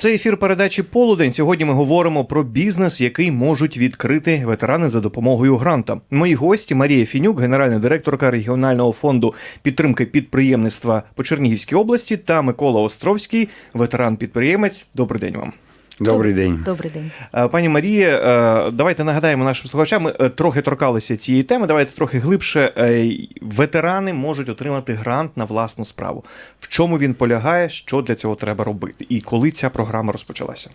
Це ефір передачі Полудень. Сьогодні ми говоримо про бізнес, який можуть відкрити ветерани за допомогою гранта. Мої гості Марія Фінюк, генеральна директорка регіонального фонду підтримки підприємництва по Чернігівській області, та Микола Островський, ветеран-підприємець. Добрий день вам. Добрий день. Добрий день. Е, Пані Марія, е, давайте нагадаємо нашим слухачам. Ми е, трохи торкалися цієї теми. Давайте трохи глибше. Ветерани можуть отримати грант на власну справу. В чому він полягає, що для цього треба робити, і коли ця програма розпочалася?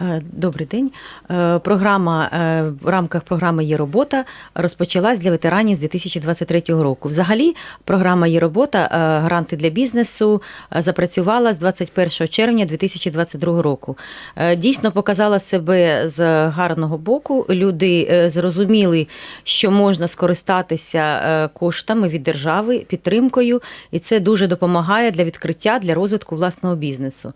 Е, Добрий день. Е, Програма е, в рамках програми Є робота розпочалась для ветеранів з 2023 року. Взагалі, програма Є робота гранти для бізнесу запрацювала з 21 червня 2022 року. Дійсно показала себе з гарного боку. Люди зрозуміли, що можна скористатися коштами від держави, підтримкою, і це дуже допомагає для відкриття для розвитку власного бізнесу.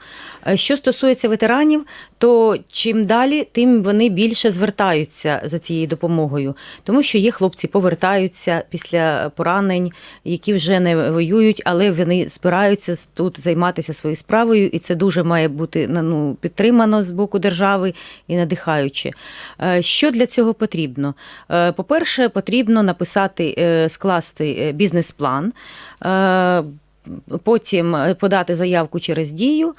Що стосується ветеранів, то чим далі, тим вони більше звертаються за цією допомогою, тому що є хлопці, повертаються після поранень, які вже не воюють, але вони збираються тут займатися своєю справою, і це дуже має бути ну, підтримано з боку держави і надихаюче. Е, Що для цього потрібно? Е, По-перше, потрібно написати, е, скласти бізнес-план. Потім подати заявку через дію,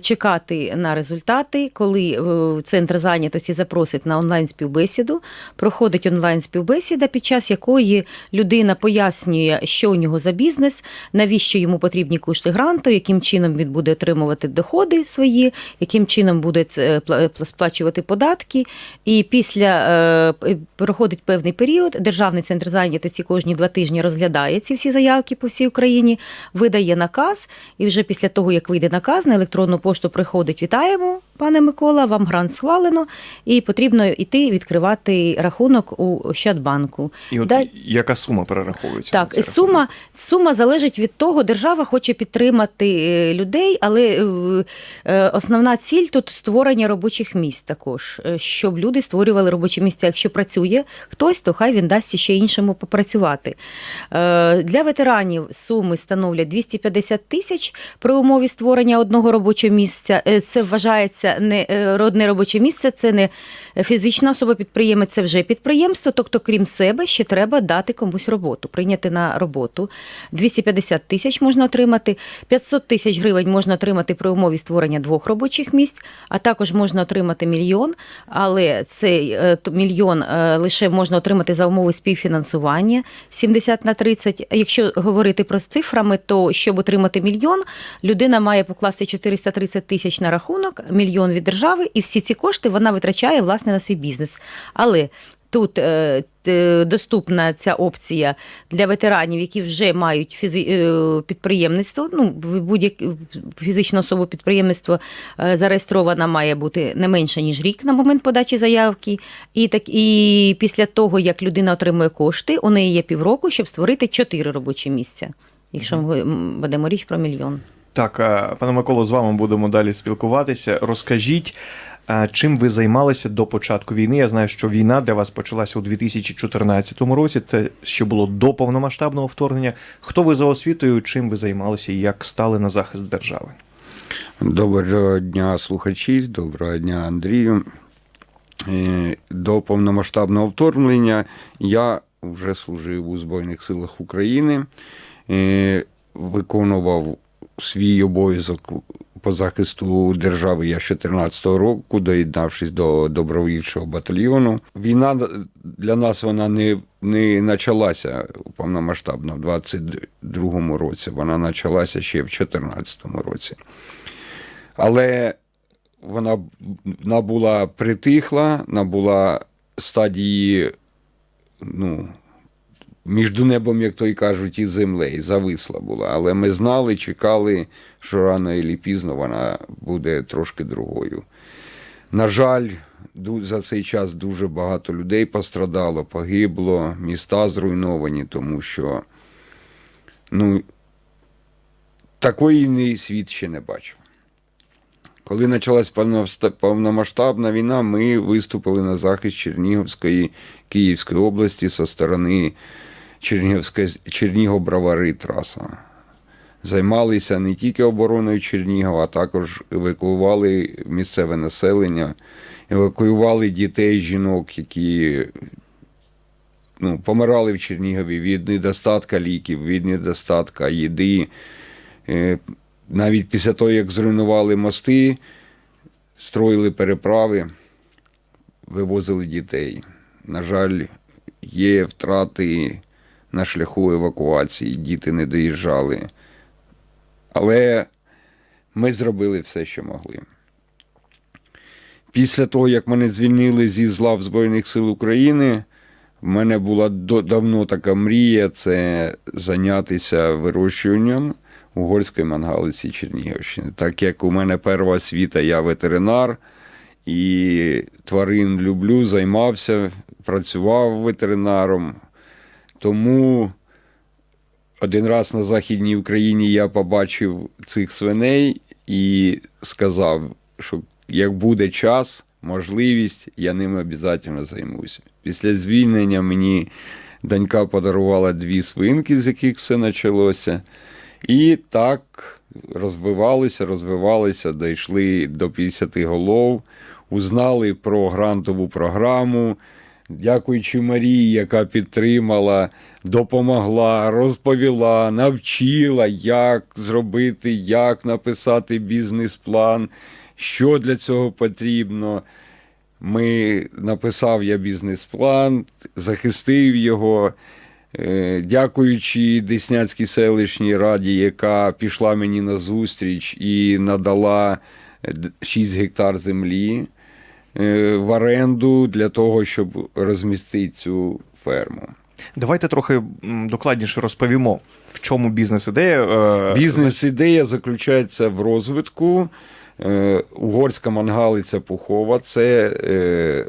чекати на результати, коли е, центр зайнятості запросить на онлайн співбесіду. Проходить онлайн співбесіда, під час якої людина пояснює, що у нього за бізнес, навіщо йому потрібні кошти гранту, яким чином він буде отримувати доходи свої, яким чином буде пла- сплачувати податки. І після е, проходить певний період. Державний центр зайнятості кожні два тижні розглядає ці всі заявки по всій Україні, видає наказ, і вже після того, як вийде наказ, на електронну пошту приходить. Вітаємо, пане Микола, вам грант схвалено, і потрібно йти відкривати рахунок у Ощадбанку. І от Да- яка сума перераховується? так, і сума, сума залежить від того, держава хоче підтримати е, людей, але е, е, основна ціль тут створення робочих місць також, щоб люди створювали робочі місця. Якщо працює хтось, то хай він дасть ще іншому попрацювати. Для ветеранів суми становлять 250 тисяч при умові створення одного робочого місця. Це вважається не е, одне робоче місце, це не фізична особа підприємець, це вже підприємство. Тобто, крім себе, ще треба дати комусь роботу, прийняти на роботу. 250 тисяч можна отримати, 500 тисяч гривень можна отримати при умові створення двох робочих місць, а також можна отримати мільйон, але цей е, мільйон е, лише можна отримати за умови співфінансування 70 на 30. Якщо говорити про цифрами, то щоб отримати мільйон, людина має покласти 430 тисяч на рахунок, мільйон від держави, і всі ці кошти вона витрачає власне на свій бізнес. Але Тут е, доступна ця опція для ветеранів, які вже мають фізи... е, підприємництво. Ну, будь-як фізична особа підприємництво е, зареєстрована має бути не менше ніж рік на момент подачі заявки. І так і після того, як людина отримує кошти, у неї є півроку, щоб створити чотири робочі місця. Якщо ми м, ведемо річ про мільйон. Так, е, пане Миколо, з вами будемо далі спілкуватися. Розкажіть, е, чим ви займалися до початку війни? Я знаю, що війна для вас почалася у 2014 році. Це ще було до повномасштабного вторгнення. Хто ви за освітою? Чим ви займалися і як стали на захист держави? Доброго дня, слухачі, доброго дня, Андрію. Е, До повномасштабного вторгнення я вже служив у Збройних силах України, виконував свій обов'язок по захисту держави я з 2014 року, доєднавшись до добровольчого батальйону. Війна для нас вона не, не почалася повномасштабно в 22-му році, вона почалася ще в 2014 році. Але вона набула притихла, набула стадії, ну, між небом, як то й кажуть, і землею, зависла була. Але ми знали, чекали, що рано і пізно вона буде трошки другою. На жаль, за цей час дуже багато людей пострадало, погибло, міста зруйновані, тому що ну, такої світ ще не бачив. Коли почалась повномасштабна війна, ми виступили на захист Чернігівської Київської області зі сторони Чернігівської Чернігов-Бровари траса. займалися не тільки обороною Чернігова, а також евакуювали місцеве населення, евакуювали дітей, жінок, які ну, помирали в Чернігові від недостатка ліків, від недостатка їди. Е, Навіть після того, як зруйнували мости, строїли переправи, вивозили дітей. На жаль, є втрати на шляху евакуації, діти не доїжджали. Але ми зробили все, що могли. Після того, як мене звільнили зі злав Збройних сил України, в мене була давно така мрія це зайнятися вирощуванням угорської мангалиці Чернігівщини. Так як у мене перша освіта, я ветеринар і тварин люблю, займався, працював ветеринаром. Тому один раз на Західній Україні я побачив цих свиней і сказав, що як буде час, можливість, я ними обов'язково займуся. Після звільнення мені донька подарувала дві свинки, з яких все почалося. І так розвивалися, розвивалися, дійшли до 50 голов, узнали про грантову програму. Дякуючи Марії, яка підтримала, допомогла, розповіла, навчила, як зробити, як написати бізнес-план, що для цього потрібно. Ми написав я бізнес-план, захистив його. Е, Дякуючи Деснянській селищній раді, яка пішла мені на зустріч і надала е, 6 гектар землі е, в оренду для того, щоб розмістити цю ферму. Давайте трохи докладніше розповімо, в чому бізнес-ідея. е, Бізнес-ідея заключається в розвитку. Е, Угорська мангалиця пухова це е,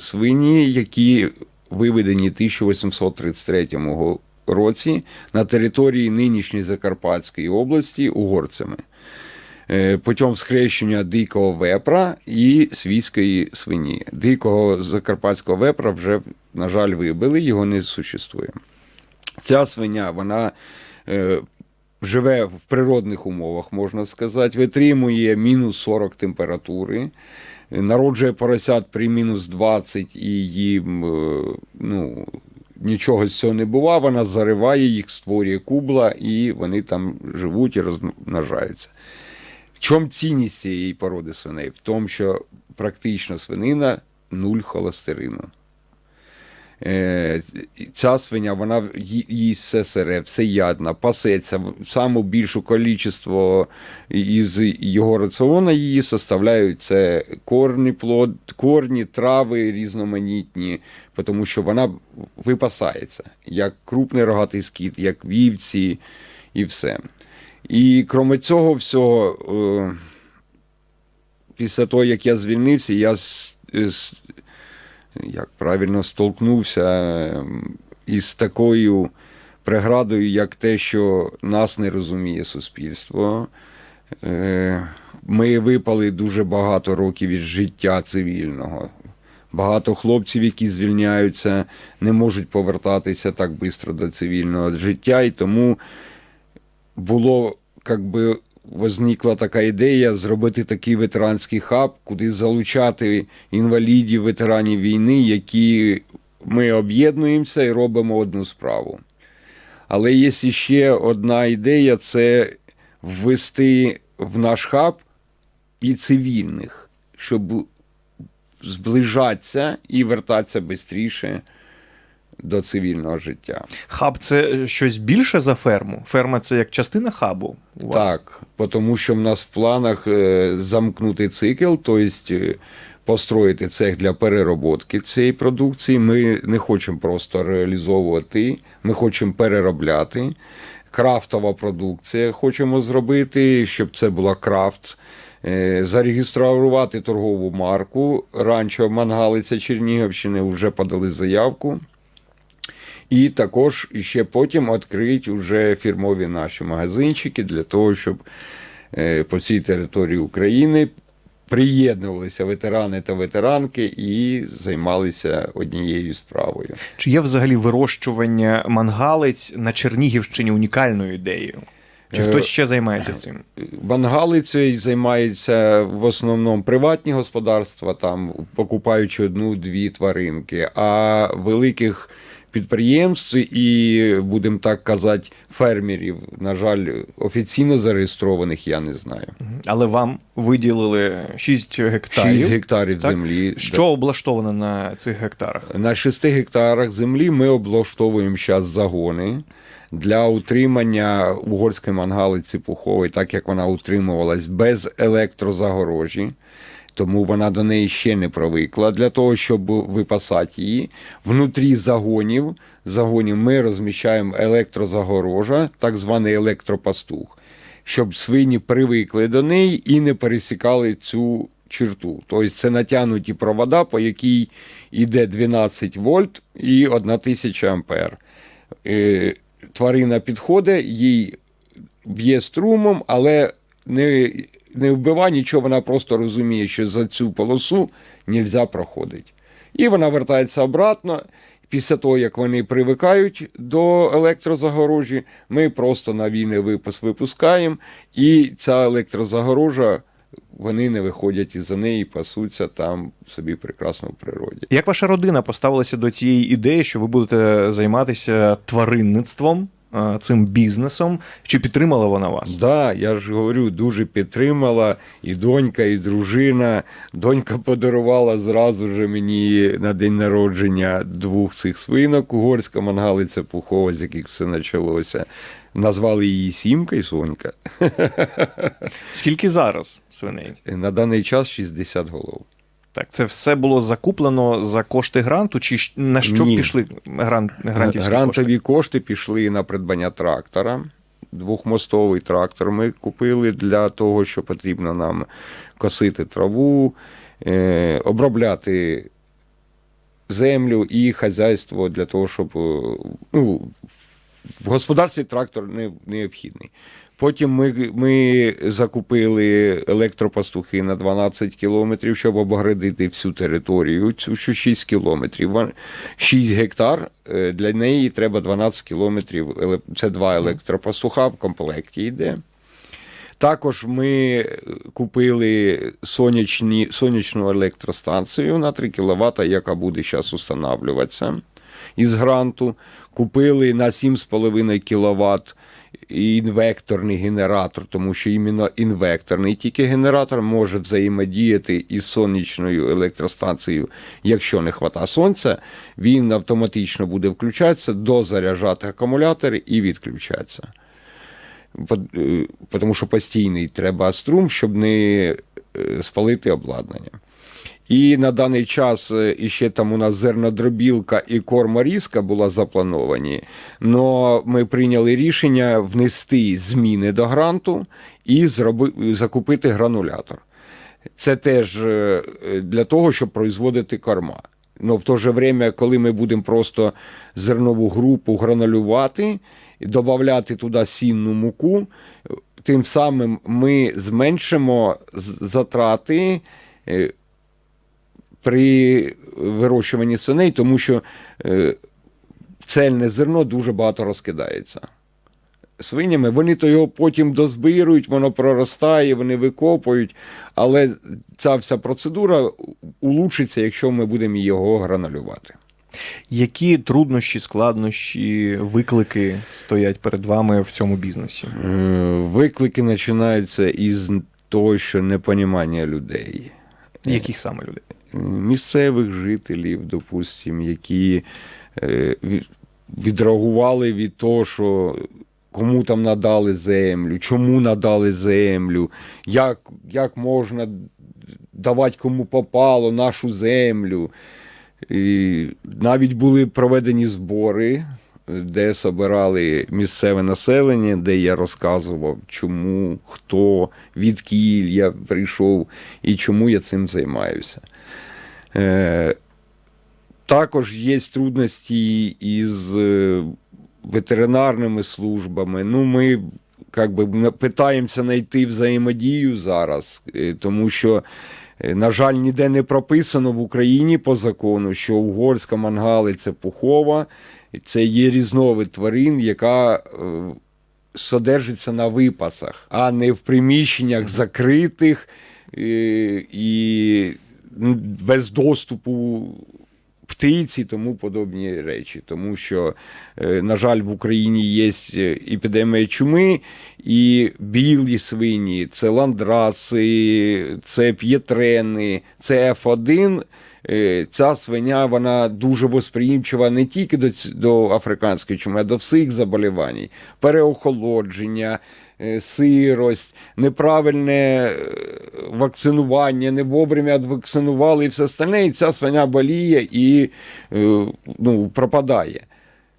свині, які виведені 1833 році на території нинішньої Закарпатської області угорцями. Е, Путем схрещення дикого вепра і свійської свині. Дикого закарпатського вепра вже, на жаль, вибили, його не существує. Ця свиня, вона е, живе в природних умовах, можна сказати, витримує мінус 40 температури, народжує поросят при мінус 20 і їм е, ну, нічого з цього не буває, вона зариває їх, створює кубла, і вони там живуть і розмножаються. Чому цінність цієї породи свиней? В тому, що практично свинина нуль холестерину. Е, Ця свиня, вона їсть все сире, все ядна, пасеться. Саму більшу кількість із його раціону її составляють це корні, плод, корні, трави різноманітні, тому що вона випасається, як крупний рогатий скіт, як вівці і все. І крім цього всього, е, після того, як я звільнився, я з, як правильно столкнувся ем, із такою преградою, як те, що нас не розуміє суспільство. Е, Ми випали дуже багато років із життя цивільного. Багато хлопців, які звільняються, не можуть повертатися так швидко до цивільного життя, і тому було як би возникла така ідея зробити такий ветеранський хаб, куди залучати інвалідів, ветеранів війни, які ми об'єднуємося і робимо одну справу. Але є ще одна ідея це ввести в наш хаб і цивільних, щоб зближатися і вертатися швидше до цивільного життя. Хаб це щось більше за ферму. Ферма це як частина хабу. У вас? Так, тому що в нас в планах е, замкнути цикл, тобто е, построїти цех для перероботки цієї продукції. Ми не хочемо просто реалізовувати, ми хочемо переробляти. Крафтова продукція хочемо зробити, щоб це була крафт. Е, Зареєструвати торгову марку. Ранчо Мангалиця Чернігівщини вже подали заявку. І також ще потім відкрити вже фірмові наші магазинчики для того, щоб е, по всій території України приєднувалися ветерани та ветеранки і займалися однією справою. Чи є взагалі вирощування мангалиць на Чернігівщині унікальною ідеєю? Чи Е, хтось ще займається цим? Бангалицею займаються в основному приватні господарства, там покупаючи одну-дві тваринки, а великих підприємств і, будемо так казати, фермерів, на жаль, офіційно зареєстрованих я не знаю. Але вам виділили 6 гектарів. 6 гектарів так? землі. Що облаштовано на цих гектарах? На 6 гектарах землі ми облаштовуємо зараз загони для утримання угорської мангалиці пухової, так як вона утримувалась без електрозагорожі. Тому вона до неї ще не привикла. Для того, щоб випасати її, внутрі загонів, загонів ми розміщаємо електрозагорожа, так званий електропастух, щоб свині привикли до неї і не пересікали цю черту. Тобто це натягнуті провода, по якій йде 12 вольт і 1000 ампер. Е, Тварина підходить, їй б'є струмом, але не, не вбиває нічого, вона просто розуміє, що за цю полосу не можна проходити. І вона вертається обратно. Після того, як вони привикають до електрозагорожі, ми просто на вільний випуск випускаємо, і ця електрозагорожа, вони не виходять із за неї, пасуться там собі прекрасно в природі. Як ваша родина поставилася до цієї ідеї, що ви будете займатися тваринництвом, цим бізнесом? Чи підтримала вона вас? Да, я ж говорю, дуже підтримала і донька, і дружина. Донька подарувала зразу же мені на день народження двох цих свинок, угорська мангалиця пухова, з яких все почалося. Назвали її Сімка і Сонька. Скільки зараз свиней? На даний час 60 голов. Так, це все було закуплено за кошти гранту, чи на що Ні. пішли грант, грантівські Грантові кошти? кошти пішли на придбання трактора. Двохмостовий трактор ми купили для того, що потрібно нам косити траву, е, обробляти землю і хазяйство для того, щоб е, ну, в господарстві трактор не, необхідний. Потім ми, ми закупили електропастухи на 12 кілометрів, щоб обгородити всю територію, цю що 6 кілометрів. 6 гектар, е, для неї треба 12 кілометрів. Це два електропастуха в комплекті йде. Також ми купили сонячні, сонячну електростанцію на 3 кВт, яка буде зараз установлюватися із гранту. Купили на 7,5 кВт інвекторний генератор, тому що іменно інвекторний тільки генератор може взаємодіяти із сонячною електростанцією. Якщо не вистачає сонця, він автоматично буде включатися, дозаряджати акумулятори і відключатися. Е, Тому що постійний треба струм, щоб не е, спалити обладнання. І на даний час е, іще там у нас зернодробілка і корморізка була заплановані. але ми прийняли рішення внести зміни до гранту і зроби, закупити гранулятор. Це теж е, для того, щоб производити корма. Но в то же время, коли ми будемо просто зернову групу гранулювати і додати туди сінну муку, тим самим ми зменшимо затрати е, при вирощуванні свиней, тому що е, цельне зерно дуже багато розкидається. Свинями, вони то його потім дозбирують, воно проростає, вони викопують, але ця вся процедура улучшиться, якщо ми будемо його гранулювати. Які труднощі, складнощі, виклики стоять перед вами в цьому бізнесі? Е, Виклики починаються із того, що непонімання людей. Яких саме людей? Місцевих жителів, допустим, які е, відреагували від того, що кому там надали землю, чому надали землю, як, як можна давати кому попало нашу землю. І навіть були проведені збори, де собирали місцеве населення, де я розказував, чому, хто, відкіль я прийшов і чому я цим займаюся. Е, також є трудності із е, ветеринарними службами. Ну, ми как би, питаємося знайти взаємодію зараз, е, тому що, на жаль, ніде не прописано в Україні по закону, що угорська мангалиця пухова це є різновид тварин, яка содержиться на випасах, а не в приміщеннях закритих і без доступу птиці, тому подобні речі. Тому що, е, на жаль, в Україні є епідемія чуми, і білі свині, це ландраси, це п'єтрени, це F1. Е, Ця свиня вона дуже восприємчива не тільки до, до африканської чуми, а до всіх заболівань. Переохолодження, е, сирость, неправильне е, вакцинування, не вовремя вакцинували і все остальне, і ця свиня боліє і е, ну, пропадає.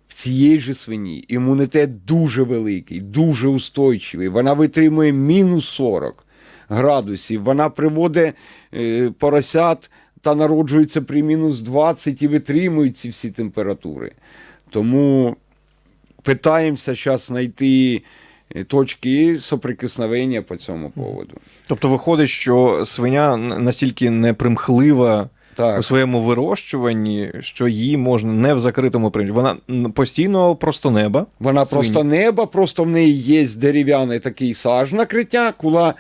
В цієї ж свині імунітет дуже великий, дуже устойчивий. Вона витримує мінус 40 градусів. Вона приводить е, поросят та народжується при мінус 20 і витримують ці всі температури. Тому питаємося зараз знайти е, точки соприкосновення по цьому поводу. Тобто виходить, що свиня настільки непримхлива Так. у своєму вирощуванні, що її можна не в закритому приміщенні. Вона постійно просто неба. Вона Свині. просто неба, просто в неї є дерев'яний такий саж накриття, кула,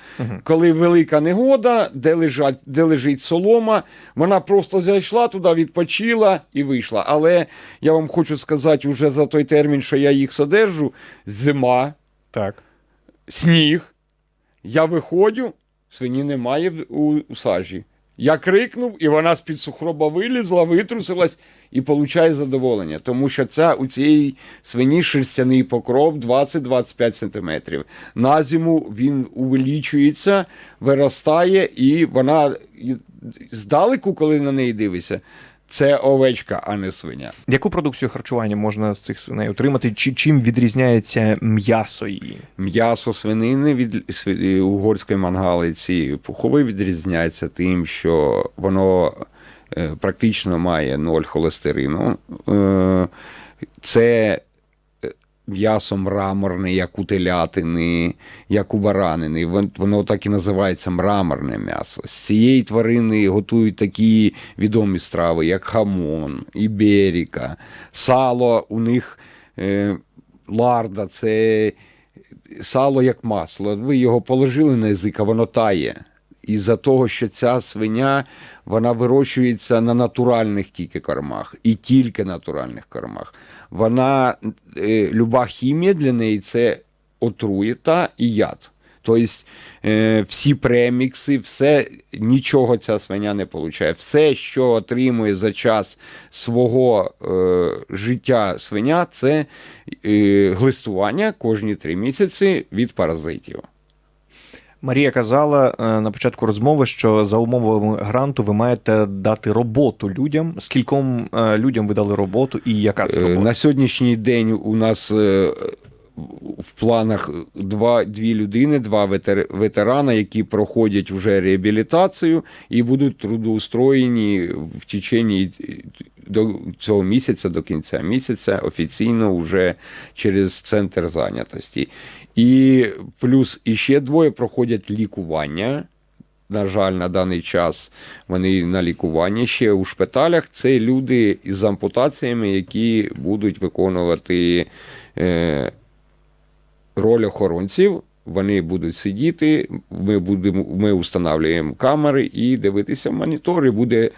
коли велика негода, де, лежать, де лежить солома, вона просто зайшла туди, відпочила і вийшла. Але я вам хочу сказати, уже за той термін, що я їх содержу, зима, Так. сніг, я виходжу, свині немає у, сажі. Я крикнув, і вона з-під сухроба вилізла, витрусилась і получає задоволення. Тому що це у цієї свині шерстяний покров 20-25 см. На зиму він увеличується, виростає, і вона здалеку, коли на неї дивишся, це овечка, а не свиня. Яку продукцію харчування можна з цих свиней отримати? Чи чим відрізняється м'ясо її? М'ясо свинини від сві- угорської мангалиці пухови відрізняється тим, що воно е, практично має ноль холестерину. Е, Це е, м'ясо мраморне, як у телятини, як у баранини. Воно так і називається мраморне м'ясо. З цієї тварини готують такі відомі страви, як хамон, іберіка, сало у них. е, Ларда, це сало як масло. Ви його положили на язик, а воно тає. Із-за того, що ця свиня вона вирощується на натуральних тільки кормах і тільки натуральних кормах. Вона е, люба хімія для неї це отруєта і яд. Тобто е, всі премікси, все, нічого ця свиня не получає. Все, що отримує за час свого е, життя свиня, це е, глистування кожні три місяці від паразитів. Марія казала е, на початку розмови, що за умовами гранту ви маєте дати роботу людям. Скільком е, людям ви дали роботу і яка це Е, робота? На сьогоднішній день у нас в планах два, дві людини, два ветер, ветерана, які проходять вже реабілітацію і будуть трудоустроєні в течение до цього місяця, до кінця місяця, офіційно вже через центр зайнятості. І плюс іще двоє проходять лікування. На жаль, на даний час вони на лікуванні ще у шпиталях. Це люди із ампутаціями, які будуть виконувати е, роль охоронців. Вони будуть сидіти, ми будемо, ми встановлюємо камери і дивитися монітори. Буде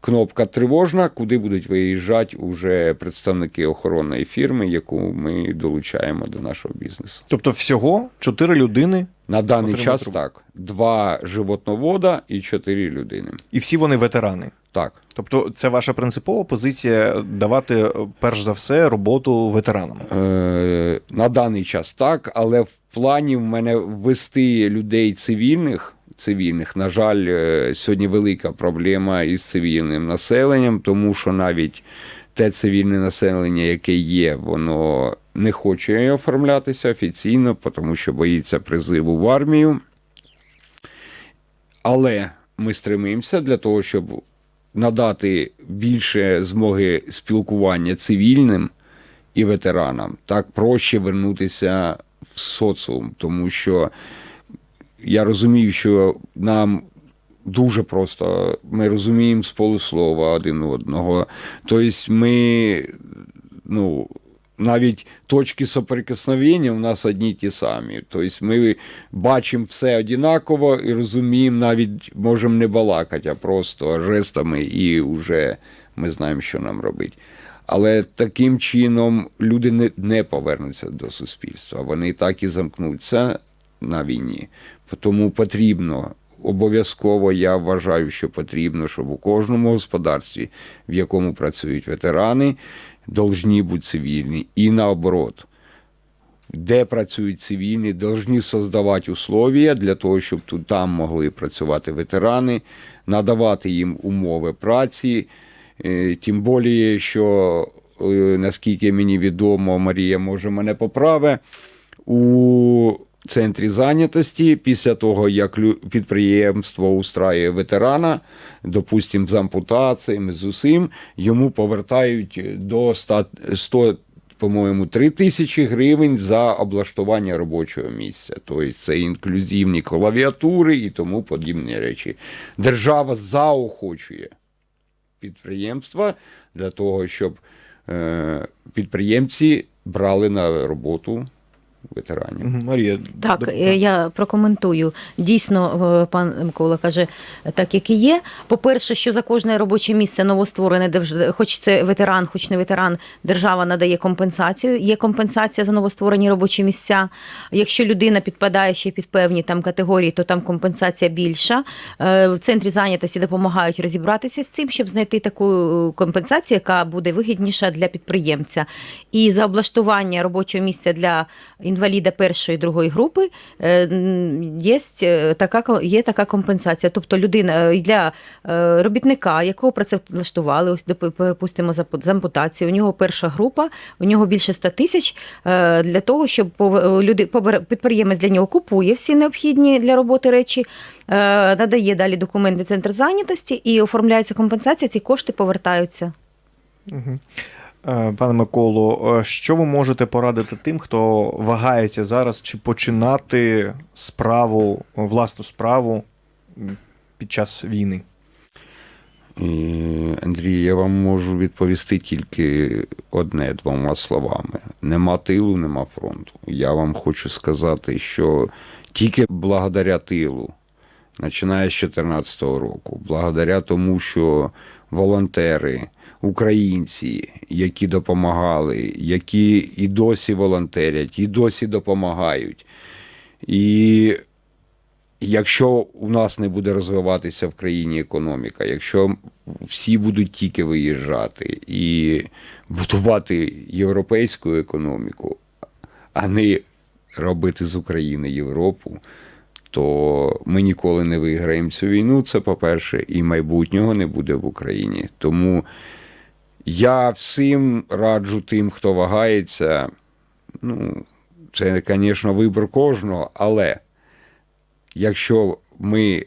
кнопка тривожна, куди будуть виїжджати уже представники охоронної фірми, яку ми долучаємо до нашого бізнесу. Тобто, всього чотири людини, На даний час трубу. так: два животновода і чотири людини. і всі вони ветерани. Так. Тобто, це ваша принципова позиція давати е, перш за все роботу ветеранам. Е, на даний час так, але в плані в мене ввести людей цивільних. Цивільних, на жаль, е, сьогодні велика проблема із цивільним населенням, тому що навіть те цивільне населення, яке є, воно не хоче оформлятися офіційно, тому що боїться призиву в армію. Але ми стремимося для того, щоб надати більше змоги спілкування цивільним і ветеранам. Так проще вернутися в соціум, тому що я розумію, що нам дуже просто ми розуміємо з полуслова один одного. Тобто ми, ну. навіть точки соприкосновення у нас одні ті самі. Тобто ми бачимо все однаково і розуміємо, навіть можемо не балакати, а просто жестами, і вже ми знаємо, що нам робити. Але таким чином люди не повернуться до суспільства. Вони так і замкнуться на війні. Тому потрібно. Обов'язково я вважаю, що потрібно, щоб у кожному господарстві, в якому працюють ветерани, должні бути цивільні. І наоборот, де працюють цивільні, повинні создавати условия для того, щоб тут там могли працювати ветерани, надавати їм умови праці. Е, Тим більше, що е, наскільки мені відомо, Марія може мене поправи, у центрі зайнятості після того, як підприємство устраює ветерана, допустимо, з ампутаціями, з усім, йому повертають до 100, 100 по-моєму, 3 тисячі гривень за облаштування робочого місця. Тобто це інклюзивні клавіатури і тому подібні речі. Держава заохочує підприємства для того, щоб е, підприємці брали на роботу ветеранів. Марія. Так, доп- е, я прокоментую. Дійсно, е, пан Микола каже, так як і є. По-перше, що за кожне робоче місце новостворене, де вже- хоч це ветеран, хоч не ветеран, держава надає компенсацію. Є компенсація за новостворені робочі місця. Якщо людина підпадає ще під певні там категорії, то там компенсація більша. Е, В центрі зайнятості допомагають розібратися з цим, щоб знайти таку е, компенсацію, яка буде вигідніша для підприємця. І за облаштування робочого місця для інваліда першої другої групи е, є така, ко- є така компенсація. Тобто людина е, для е, робітника, якого працевлаштували, ось допустимо з ампутації, у нього перша група, у нього більше 100 тисяч е, для того, щоб люди підприємець для нього купує всі необхідні для роботи речі, е, надає далі документи в центр зайнятості і оформляється компенсація. Ці кошти повертаються. Мгм. Е, Пане Миколо, е, що ви можете порадити тим, хто вагається зараз, чи починати справу, власну справу під час війни? Андрій, я вам можу відповісти тільки одне двома словами: нема тилу, нема фронту. Я вам хочу сказати, що тільки благодаря тилу, починає з 2014 року, благодаря тому, що волонтери, українці, які допомагали, які і досі волонтерять, і досі допомагають. І якщо у нас не буде розвиватися в країні економіка, якщо всі будуть тільки виїжджати і будувати європейську економіку, а не робити з України Європу, то ми ніколи не виграємо цю війну. Це по-перше, і майбутнього не буде в Україні. Тому я всім раджу тим, хто вагається. Ну, це, звісно, вибір кожного, але якщо ми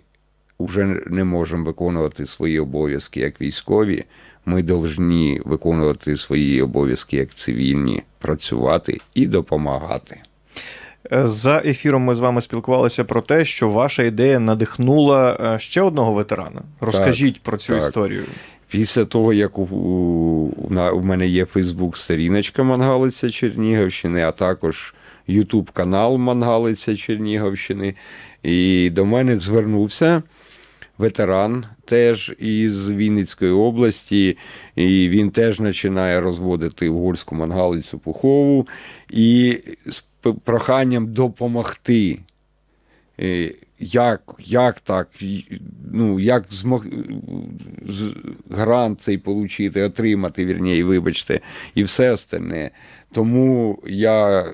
вже не можемо виконувати свої обов'язки як військові, ми повинні виконувати свої обов'язки як цивільні, працювати і допомагати. За ефіром ми з вами спілкувалися про те, що ваша ідея надихнула е, ще одного ветерана. Розкажіть про цю так. історію. Після того, як у, у, мене є Фейсбук сторіночка Мангалиця Чернігівщини, а також Ютуб канал Мангалиця Чернігівщини, і до мене звернувся ветеран теж із Вінницької області, і він теж починає розводити угорську мангалицю пухову і з проханням допомогти. Як, як так? Ну, як змог грант цей отримати, отримати, вірніше, вибачте, і все остальне. Тому я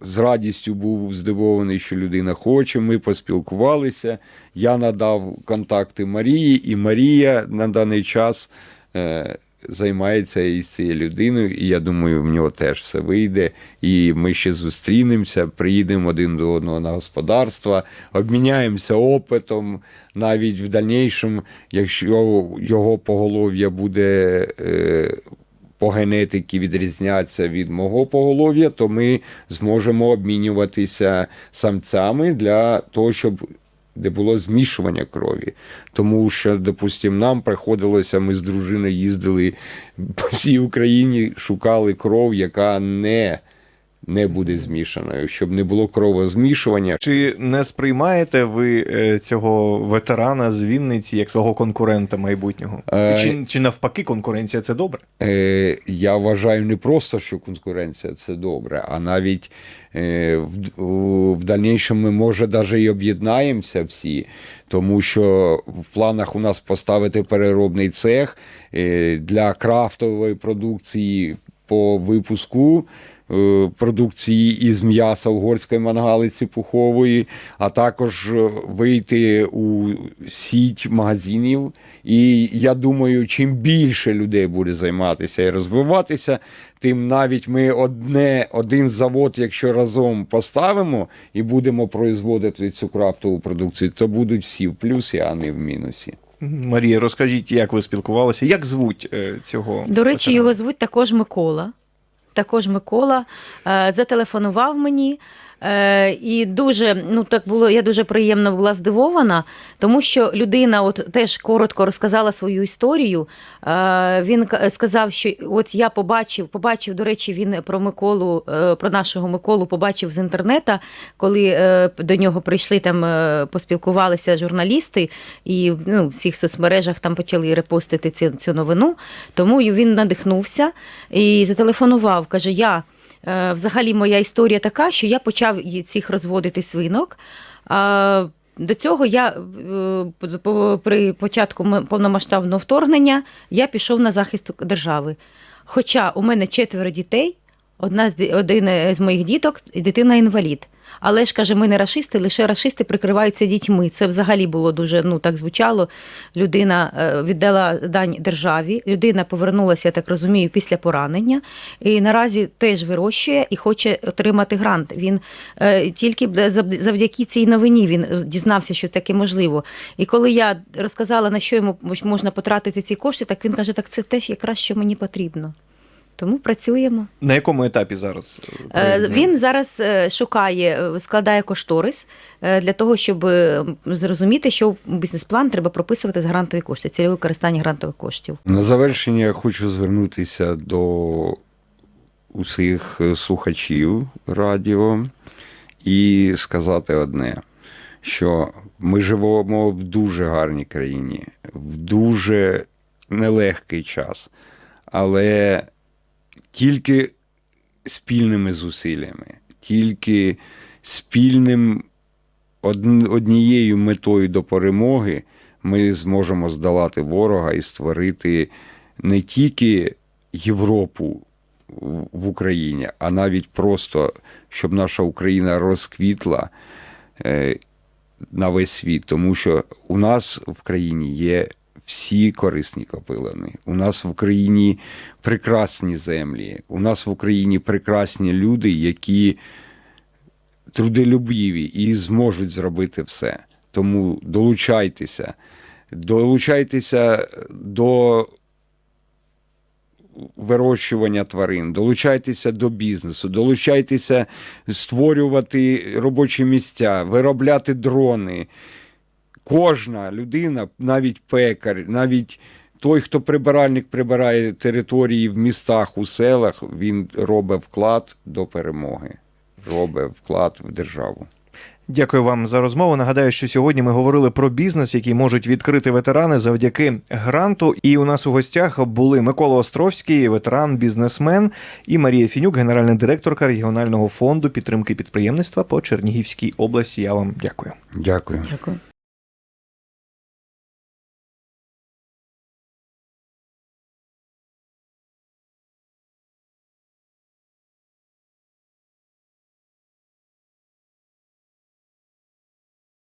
з радістю був здивований, що людина хоче. Ми поспілкувалися. Я надав контакти Марії, і Марія на даний час е, займається із цією людиною, і я думаю, в нього теж все вийде. І ми ще зустрінемося, приїдемо один до одного на господарство, обміняємося опитом. Навіть в дальнішому, якщо його поголов'я буде. Е, по генетиці відрізняться від мого поголов'я, то ми зможемо обмінюватися самцями для того, щоб де було змішування крові. Тому що, допустимо, нам приходилося, ми з дружиною їздили по всій Україні, шукали кров, яка не, не буде змішаною, щоб не було кровозмішування. Чи не сприймаєте ви е, цього ветерана з Вінниці як свого конкурента майбутнього? Е, Чи, чи навпаки, конкуренція це добре? Е, я вважаю не просто, що конкуренція це добре, а навіть е, в, в дальнішому ми, може, навіть і об'єднаємося всі, тому що в планах у нас поставити переробний цех е, для крафтової продукції по випуску. Е, Продукції із м'яса угорської мангалиці пухової, а також е, вийти у сіть магазинів. І я думаю, чим більше людей буде займатися і розвиватися, тим навіть ми одне, один завод, якщо разом поставимо і будемо производити цю крафтову продукцію, то будуть всі в плюсі, а не в мінусі. Марія, розкажіть, як ви спілкувалися? Як звуть е, цього? До речі, ветерана? його звуть також Микола. Також Микола е, зателефонував мені. Е, і дуже, ну так було, я дуже приємно була здивована, тому що людина от теж коротко розказала свою історію. Е, він сказав, що от я побачив, побачив, до речі, він про Миколу, е, про нашого Миколу побачив з інтернета, коли до нього прийшли там, поспілкувалися журналісти, і ну, в всіх соцмережах там почали репостити цю, цю новину. Тому він надихнувся і зателефонував. Каже: Я взагалі моя історія така, що я почав цих розводити свинок. До цього я е, при початку повномасштабного вторгнення я пішов на захист держави. Хоча у мене четверо дітей, одна з один з моїх діток дитина інвалід. Але ж каже, ми не рашисти, лише рашисти прикриваються дітьми. Це взагалі було дуже ну так звучало. Людина е, віддала дань державі. Людина повернулася, я так розумію, після поранення. І наразі теж вирощує і хоче отримати грант. Він е, тільки завдяки цій новині він дізнався, що таке можливо. І коли я розказала, на що йому можна потратити ці кошти, так він каже: так це теж якраз що мені потрібно. Тому працюємо. На якому етапі зараз? е, Е? Він зараз е, шукає, складає кошторис для того, щоб зрозуміти, що в бізнес-план треба прописувати з грантові кошти, цільове використання грантових коштів. На завершення я хочу звернутися до усіх слухачів радіо і сказати одне, що ми живемо в дуже гарній країні, в дуже нелегкий час, але тільки спільними зусиллями, тільки спільним однією метою до перемоги ми зможемо здолати ворога і створити не тільки Європу в Україні, а навіть просто, щоб наша Україна розквітла е, на весь світ. Тому що у нас в країні є всі корисні копилини. У нас в Україні прекрасні землі, у нас в Україні прекрасні люди, які трудолюбиві і зможуть зробити все. Тому долучайтеся, долучайтеся до вирощування тварин, долучайтеся до бізнесу, долучайтеся створювати робочі місця, виробляти дрони. Кожна людина, навіть пекар, навіть той, хто прибиральник прибирає території в містах, у селах, він робить вклад до перемоги, робить вклад в державу. Дякую вам за розмову. Нагадаю, що сьогодні ми говорили про бізнес, який можуть відкрити ветерани завдяки гранту. І у нас у гостях були Микола Островський, ветеран, бізнесмен, і Марія Фінюк, генеральна директорка регіонального фонду підтримки підприємництва по Чернігівській області. Я вам дякую. Дякую. Дякую.